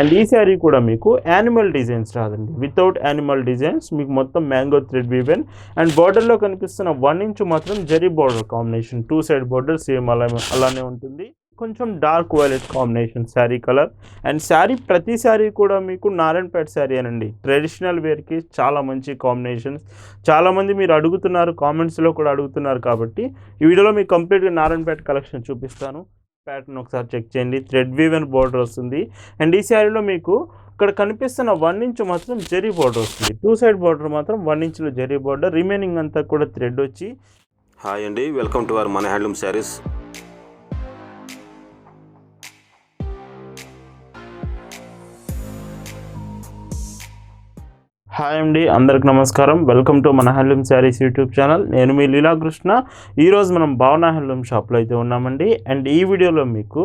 And ఈ శారీ కూడా మీకు యానిమల్ డిజైన్స్ రాదండి. వితౌట్ యానిమల్ డిజైన్స్ మీకు మొత్తం మ్యాంగో థ్రెడ్ వీవెన్ అండ్ బార్డర్లో కనిపిస్తున్న వన్ ఇంచ్ మాత్రం zari border combination two side border same అలా అలానే ఉంటుంది. కొంచెం dark violet combination sari colour and sari ప్రతి శారీ కూడా మీకు నారాయణపేట శారీ అనండి. ట్రెడిషనల్ వేర్కి చాలా మంచి కాంబినేషన్స్ చాలామంది మీరు అడుగుతున్నారు కామెంట్స్లో కూడా అడుగుతున్నారు కాబట్టి ఈ వీడియోలో మీకు కంప్లీట్గా నారాయణపేట కలెక్షన్ చూపిస్తాను. ప్యాటర్న్ ఒకసారి చెక్ చేయండి. థ్రెడ్ వీవెన్ బోర్డర్ వస్తుంది. అండ్ ఈ శారీలో మీకు ఇక్కడ కనిపిస్తున్న వన్ ఇంచ్ మాత్రం జరీ బోర్డర్ వస్తుంది. టూ సైడ్ బార్డర్ మాత్రం వన్ ఇంచ్లో జరీ బోర్డర్. రిమైనింగ్ అంతా కూడా థ్రెడ్ వచ్చి. హాయ్ అండి. వెల్కమ్ టు అవర్ మన హ్యాండ్లూమ్ శారీస్. హాయ్ అండి అందరికి నమస్కారం. వెల్కమ్ టు మన హ్యాండ్లూమ్ శారీస్ యూట్యూబ్ ఛానల్. నేను మీ లీలాకృష్ణ. ఈరోజు మనం భావన హ్యాండ్లూమ్ షాప్లో అయితే ఉన్నామండి. అండ్ ఈ వీడియోలో మీకు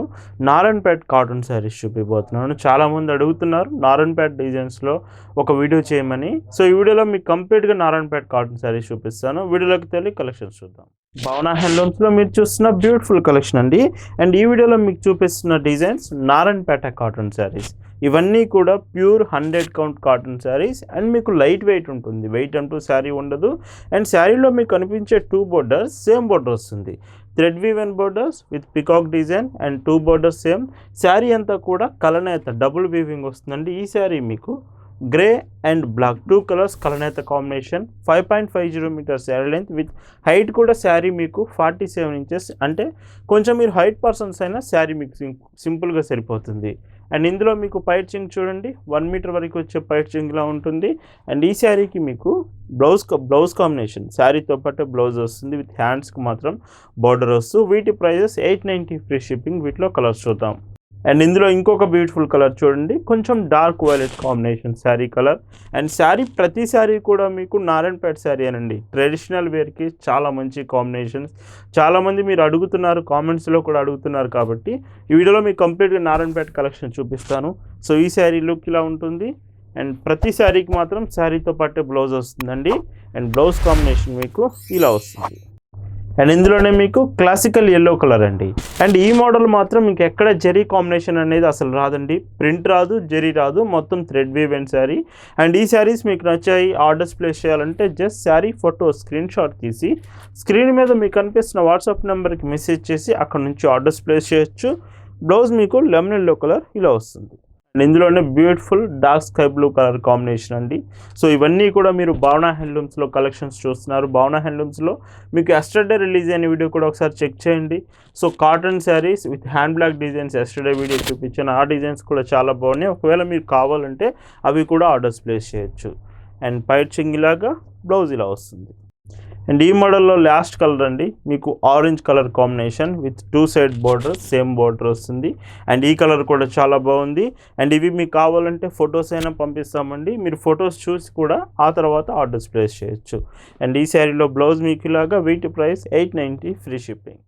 నారాయణపేట్ కాటన్ శారీస్ చూపిపోతున్నాను. చాలామంది అడుగుతున్నారు నారాయణపేట్ డిజైన్స్లో ఒక వీడియో చేయమని. సో ఈ వీడియోలో మీకు కంప్లీట్గా నారాయణపేట్ కాటన్ శారీస్ చూపిస్తాను. వీడియోలోకి తెలియ కలెక్షన్స్ చూద్దాం. భావన హ్యాండ్లూమ్స్లో మీరు చూస్తున్న బ్యూటిఫుల్ కలెక్షన్ అండి. అండ్ ఈ వీడియోలో మీకు చూపిస్తున్న డిజైన్స్ నారాయణపేట కాటన్ శారీస్ ఇవన్నీ కూడా pure hundred count cotton saris and మీకు లైట్ వెయిట్ ఉంటుంది. వెయిట్ అంటూ శారీ ఉండదు. అండ్ శారీలో మీకు కనిపించే టూ బోర్డర్స్ సేమ్ బోర్డర్ వస్తుంది. Thread woven borders with peacock design and two borders same sari అంతా కూడా కలనేత డబుల్ వీవింగ్ వస్తుందండి. ఈ శారీ మీకు grey and black two colours కలనేత combination five point five zero metre sari length with height కూడా శారీ మీకు forty seven inches అంటే కొంచెం మీరు హైట్ పర్సన్స్ అయినా శారీ మీకు సింపుల్గా సరిపోతుంది. అండ్ ఇందులో మీకు పైట్ చింగ్ చూడండి. వన్ మీటర్ వరకు వచ్చే పైట్ చింగ్లా ఉంటుంది. అండ్ ఈ శారీకి మీకు బ్లౌజ్ బ్లౌజ్ కాంబినేషన్ శారీతో పాటు బ్లౌజ్ వస్తుంది. విత్ హ్యాండ్స్కి మాత్రం బార్డర్ వస్తూ వీటి prices eight ninety free shipping వీటిలో కలర్స్ చూద్దాం. అండ్ ఇందులో ఇంకొక బ్యూటిఫుల్ కలర్ చూడండి. కొంచెం dark violet combination sari colour and sari ప్రతి శారీ కూడా మీకు నారాయణపేట శారీ అనండి. ట్రెడిషనల్ వేర్కి చాలా మంచి కాంబినేషన్స్ చాలామంది మీరు అడుగుతున్నారు కామెంట్స్లో కూడా అడుగుతున్నారు కాబట్టి ఈ వీడియోలో మీకు కంప్లీట్గా నారాయణపేట కలెక్షన్ చూపిస్తాను. సో ఈ శారీ లుక్ ఇలా ఉంటుంది. అండ్ ప్రతి శారీకి మాత్రం శారీతో పాటు బ్లౌజ్ వస్తుందండి. అండ్ బ్లౌజ్ కాంబినేషన్ మీకు ఇలా వస్తుంది. అండ్ ఇందులోనే మీకు క్లాసికల్ ఎల్లో కలర్ అండి. అండ్ ఈ మోడల్ మాత్రం మీకు ఎక్కడ జెరీ కాంబినేషన్ అనేది అసలు రాదండి. ప్రింట్ రాదు జెరీ రాదు మొత్తం thread weave and sari and ఈ శారీస్ మీకు నచ్చాయి ఆర్డర్స్ ప్లేస్ చేయాలంటే just sari photo screenshot తీసి స్క్రీన్ మీద మీకు కనిపిస్తున్న వాట్సాప్ నెంబర్కి మెసేజ్ చేసి అక్కడ నుంచి ఆర్డర్స్ ప్లేస్ చేయొచ్చు. బ్లౌజ్ మీకు లెమన్ ఎల్లో కలర్ ఇలా వస్తుంది. అండ్ ఇందులోనే beautiful dark sky blue colour combination అండి. సో ఇవన్నీ కూడా మీరు భావన హ్యాండ్లూమ్స్లో కలెక్షన్స్ చూస్తున్నారు. భావన హ్యాండ్లూమ్స్లో మీకు ఎస్టర్డే రిలీజ్ అయిన వీడియో కూడా ఒకసారి చెక్ చేయండి. So cotton saris with hand block designs yesterday video చూపించాను. ఆ డిజైన్స్ కూడా చాలా బాగున్నాయి. ఒకవేళ మీరు కావాలంటే అవి కూడా ఆర్డర్స్ ప్లేస్ చేయొచ్చు. అండ్ పైట్ చింగిలాగా బ్లౌజ్ ఇలా వస్తుంది. అండ్ ఈ మోడల్లో లాస్ట్ కలర్ అండి. మీకు orange colour combination with two side border same border వస్తుంది. అండ్ ఈ కలర్ కూడా చాలా బాగుంది. అండ్ ఇవి మీకు కావాలంటే ఫొటోస్ అయినా పంపిస్తామండి. మీరు ఫొటోస్ చూసి కూడా ఆ తర్వాత ఆర్డర్స్ ప్లేస్ చేయొచ్చు. అండ్ ఈ శారీలో బ్లౌజ్ మీకు ఇలాగా వీటి price eight ninety free shipping.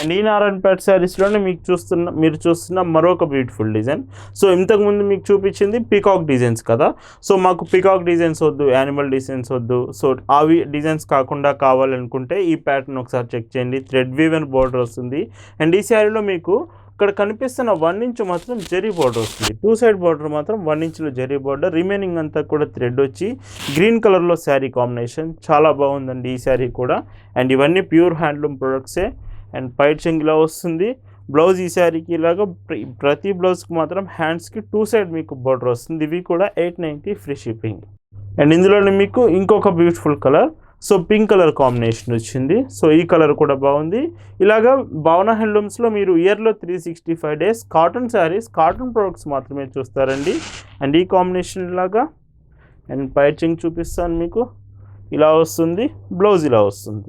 And ఈ నారాయణపేట శారీస్లోనే మీకు చూస్తున్న మీరు చూస్తున్న మరొక బ్యూటిఫుల్ డిజైన్ సో ఇంతకుముందు మీకు చూపించింది పికాక్ డిజైన్స్ కదా. సో మాకు పికాక్ డిజైన్స్ వద్దు యానిమల్ డిజైన్స్ వద్దు. సో అవి డిజైన్స్ కాకుండా కావాలనుకుంటే ఈ ప్యాటర్న్ ఒకసారి చెక్ చేయండి. థ్రెడ్ వీవెన్ బోర్డర్ వస్తుంది. అండ్ ఈ శారీలో మీకు ఇక్కడ కనిపిస్తున్న వన్ ఇంచ్ మాత్రం జెరీ బార్డర్ వస్తుంది. టూ సైడ్ బార్డర్ మాత్రం వన్ ఇంచ్లో జెరీ బార్డర్ రిమైనింగ్ అంతా కూడా థ్రెడ్ వచ్చి గ్రీన్ కలర్లో శారీ కాంబినేషన్ చాలా బాగుందండి ఈ శారీ కూడా. అండ్ ఇవన్నీ ప్యూర్ హ్యాండ్లూమ్ ప్రొడక్ట్సే అండ్ పైట్ ఇలా వస్తుంది. బ్లౌజ్ ఈ శారీకి ఇలాగా ప్ర- ప్రతి బ్లౌజ్కి మాత్రం హ్యాండ్స్కి టూ సైడ్ మీకు బార్డర్ వస్తుంది. ఇవి కూడా eight ninety free shipping. And ఇందులోనే మీకు ఇంకొక beautiful colour so pink colour combination వచ్చింది. సో ఈ కలర్ కూడా బాగుంది. ఇలాగా భావన హ్యాండ్లూమ్స్లో మీరు ఇయర్లో three sixty five days cotton saris cotton products మాత్రమే చూస్తారండి. అండ్ ఈ కాంబినేషన్ లాగా అండ్ పైచింగ్ చూపిస్తాను మీకు. ఇలా వస్తుంది బ్లౌజ్ ఇలా వస్తుంది.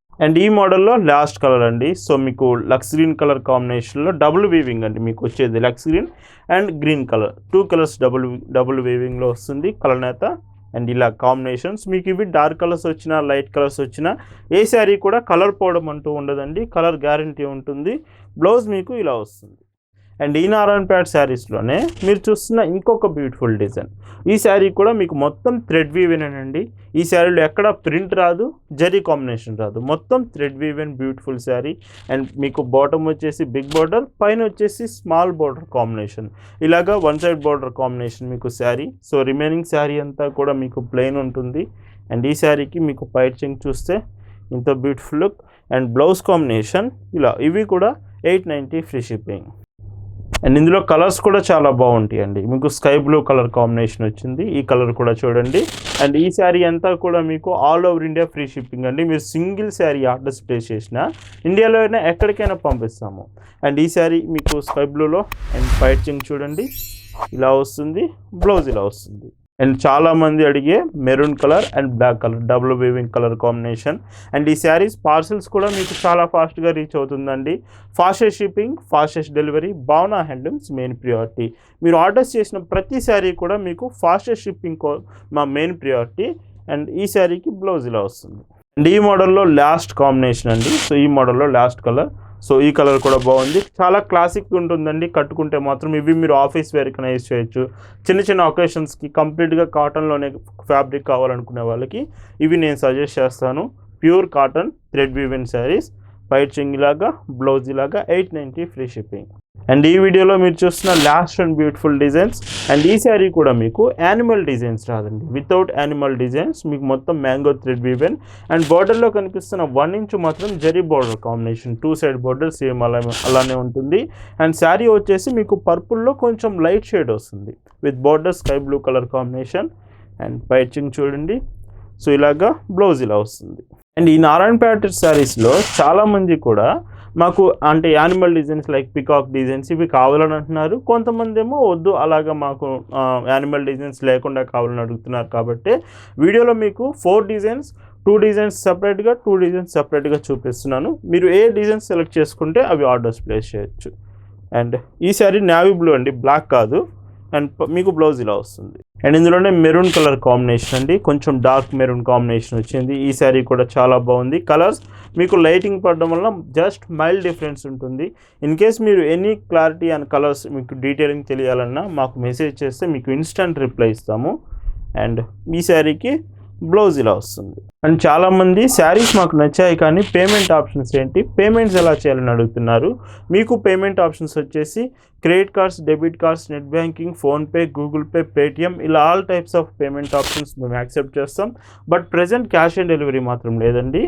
అండ్ ఈ మోడల్లో లాస్ట్ కలర్ అండి. సో మీకు లక్స్ గ్రీన్ కలర్ కాంబినేషన్లో డబుల్ వీవింగ్ అండి. మీకు వచ్చేది lux green and green colour two colours double double వీవింగ్లో వస్తుంది కలర్ నేత. అండ్ ఇలా కాంబినేషన్స్ మీకు ఇవి డార్క్ కలర్స్ వచ్చినా లైట్ కలర్స్ వచ్చినా ఏ శారీ కూడా కలర్ పోవడం అంటూ ఉండదండి. కలర్ గ్యారంటీ ఉంటుంది. బ్లౌజ్ మీకు ఇలా వస్తుంది. అండ్ ఈ నారాయణ ప్యాట్ శారీస్లోనే మీరు చూస్తున్న ఇంకొక బ్యూటిఫుల్ డిజైన్. ఈ శారీ కూడా మీకు మొత్తం థ్రెడ్ వీవెనండి ఈ శారీలో ఎక్కడ ప్రింట్ రాదు జరీ కాంబినేషన్ రాదు. మొత్తం thread woven beautiful sari. And మీకు బాటమ్ వచ్చేసి బిగ్ బార్డర్ పైన వచ్చేసి స్మాల్ బార్డర్ కాంబినేషన్. ఇలాగా వన్ సైడ్ బార్డర్ కాంబినేషన్ మీకు శారీ. సో రిమైనింగ్ శారీ అంతా కూడా మీకు ప్లెయిన్ ఉంటుంది. అండ్ ఈ శారీకి మీకు పైచింగ్ చూస్తే ఇంత beautiful look. And blouse combination ఇలా ఇవి కూడా eight ninety free shipping. And ఇందులో కలర్స్ కూడా చాలా బాగుంటాయి అండి మీకు స్కై బ్లూ కలర్ కాంబినేషన్ వచ్చింది. ఈ కలర్ కూడా చూడండి. అండ్ ఈ శారీ అంతా కూడా మీకు all over India free shipping అండి. మీరు సింగిల్ శారీ ఆర్డర్స్ ప్లేస్ చేసినా ఇండియాలో అయినా ఎక్కడికైనా పంపిస్తాము. అండ్ ఈ శారీ మీకు స్కై బ్లూలో అండ్ పైచింగ్ చూడండి. ఇలా వస్తుంది. బ్లౌజ్ ఇలా వస్తుంది. అండ్ చాలామంది అడిగే maroon colour and black colour double weaving colour combination. And ఈ శారీస్ పార్సల్స్ కూడా మీకు చాలా ఫాస్ట్గా రీచ్ అవుతుందండి. Fastest shipping fastest delivery Bhavana handlooms main priority. మీరు ఆర్డర్స్ చేసిన ప్రతి శారీ కూడా మీకు ఫాస్టెస్ట్ షిప్పింగ్ కో మా మెయిన్ ప్రియారిటీ. అండ్ ఈ శారీకి బ్లౌజ్ ఇలా వస్తుంది. అండ్ ఈ మోడల్లో లాస్ట్ కాంబినేషన్ అండి. సో ఈ మోడల్లో లాస్ట్ కలర్ సో ఈ కలర్ కూడా బాగుంది. చాలా క్లాసిక్ ఉంటుందండి. కట్టుకుంటే మాత్రం ఇవి మీరు ఆఫీస్ వేర్ యూజ్ చేయొచ్చు. చిన్న చిన్న ఒకేషన్స్కి కంప్లీట్గా కాటన్లోనే ఫ్యాబ్రిక్ కావాలనుకునే వాళ్ళకి ఇవి నేను సజెస్ట్ చేస్తాను. Pure cotton thread woven saris పైట్ చింగ్ ఇలాగా బ్లౌజ్ ఇలాగా eight ninety free shipping and ఈ వీడియోలో మీరు చూస్తున్న last and beautiful designs and ఈ శారీ కూడా మీకు యానిమల్ డిజైన్స్ రాదండి. వితౌట్ యానిమల్ డిజైన్స్ మీకు మొత్తం మ్యాంగో థ్రెడ్ వీవెన్ అండ్ బార్డర్లో కనిపిస్తున్న వన్ ఇంచ్ మాత్రం zari border combination two side border same అలా అలానే ఉంటుంది. అండ్ శారీ వచ్చేసి మీకు పర్పుల్లో కొంచెం లైట్ షేడ్ వస్తుంది. With border sky blue colour combination and పైచింగ్ చూడండి. సో ఇలాగా బ్లౌజ్ ఇలా వస్తుంది. అండ్ ఈ నారాయణపేట శారీస్లో చాలామంది కూడా మాకు అంటే animal designs like peacock designs ఇవి కావాలని అంటున్నారు. కొంతమంది ఏమో వద్దు అలాగా మాకు యానిమల్ డిజైన్స్ లేకుండా కావాలని అడుగుతున్నారు కాబట్టి వీడియోలో మీకు ఫోర్ డిజైన్స్ టూ డిజైన్స్ సపరేట్గా టూ డిజైన్స్ సపరేట్గా చూపిస్తున్నాను. మీరు ఏ డిజైన్స్ సెలెక్ట్ చేసుకుంటే అవి ఆర్డర్స్ ప్లేస్ చేయొచ్చు. అండ్ ఈ శారీ నావీ బ్లూ అండి బ్లాక్ కాదు. అండ్ మీకు బ్లౌజ్ ఇలా వస్తుంది. అండ్ ఇందులోనే మెరూన్ కలర్ కాంబినేషన్ అండి. కొంచెం డార్క్ మెరూన్ కాంబినేషన్ వచ్చింది. ఈ శారీ కూడా చాలా బాగుంది. కలర్స్ మీకు లైటింగ్ పడడం వల్ల జస్ట్ మైల్డ్ డిఫరెన్స్ ఉంటుంది. ఇన్ కేస్ మీరు ఎనీ క్లారిటీ అండ్ కలర్స్ మీకు డీటెయిలింగ్ తెలియాలన్నా మాకు మెసేజ్ చేస్తే మీకు ఇన్స్టంట్ రిప్లై ఇస్తాము. అండ్ ఈ శారీకి బ్లౌజ్ ఇలా వస్తుంది. అండ్ చాలామంది శారీస్ మాకు నచ్చాయి కానీ పేమెంట్ ఆప్షన్స్ ఏంటి? పేమెంట్స్ ఎలా చేయాలని అడుగుతున్నారు? మీకు పేమెంట్ ఆప్షన్స్ వచ్చేసి credit cards debit cards net banking PhonePe Google Pay Paytm ఇలా all types of payment options మేము యాక్సెప్ట్ చేస్తాం. But present cash on delivery మాత్రం లేదండి.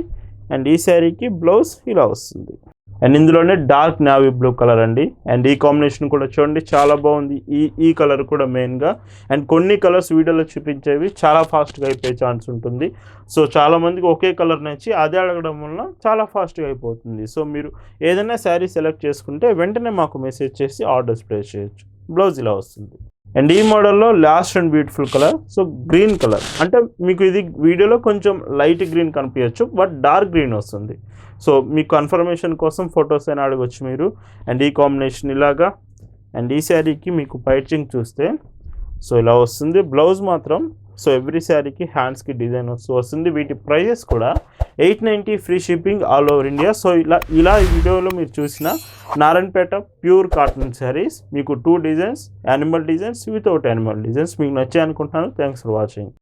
అండ్ ఈ శారీకి బ్లౌజ్ ఇలా వస్తుంది అండ్ ఇందులోనే డార్క్ నావీ బ్లూ కలర్ అండి. అండ్ ఈ కాంబినేషన్ కూడా చూడండి చాలా బాగుంది. ఈ ఈ కలర్ కూడా మెయిన్గా అండ్ కొన్ని కలర్స్ వీడియోలో చూపించేవి చాలా ఫాస్ట్గా అయిపోయే ఛాన్స్ ఉంటుంది. సో చాలామందికి ఒకే కలర్ నచ్చి అదే అడగడం వల్ల చాలా ఫాస్ట్గా అయిపోతుంది. సో మీరు ఏదైనా శారీ సెలెక్ట్ చేసుకుంటే వెంటనే మాకు మెసేజ్ చేసి ఆర్డర్స్ ప్లేస్ చేయొచ్చు. బ్లౌజ్ ఇలా వస్తుంది. అండ్ ఈ మోడల్లో last and beautiful colour so green colour అంటే మీకు ఇది వీడియోలో కొంచెం లైట్ గ్రీన్ కనిపించచ్చు బట్ డార్క్ గ్రీన్ వస్తుంది. సో మీ కన్ఫర్మేషన్ కోసం ఫొటోస్ అయినా అడగచ్చు మీరు. అండ్ ఈ కాంబినేషన్ ఇలాగా. అండ్ ఈ శారీకి మీకు పైచింగ్ చూస్తే సో ఇలా వస్తుంది. బ్లౌజ్ మాత్రం సో ఎవ్రీ శారీకి హ్యాండ్స్కి డిజైన్ వస్తూ వస్తుంది. వీటి ప్రైజెస్ కూడా eight ninety free shipping all over India so ఇలా ఇలా ఈ వీడియోలో మీరు చూసిన నారాయణపేట ప్యూర్ కాటన్ శారీస్ మీకు two designs animal designs without animal designs మీకు నచ్చాయి అనుకుంటున్నాను థ్యాంక్స్ ఫర్ వాచింగ్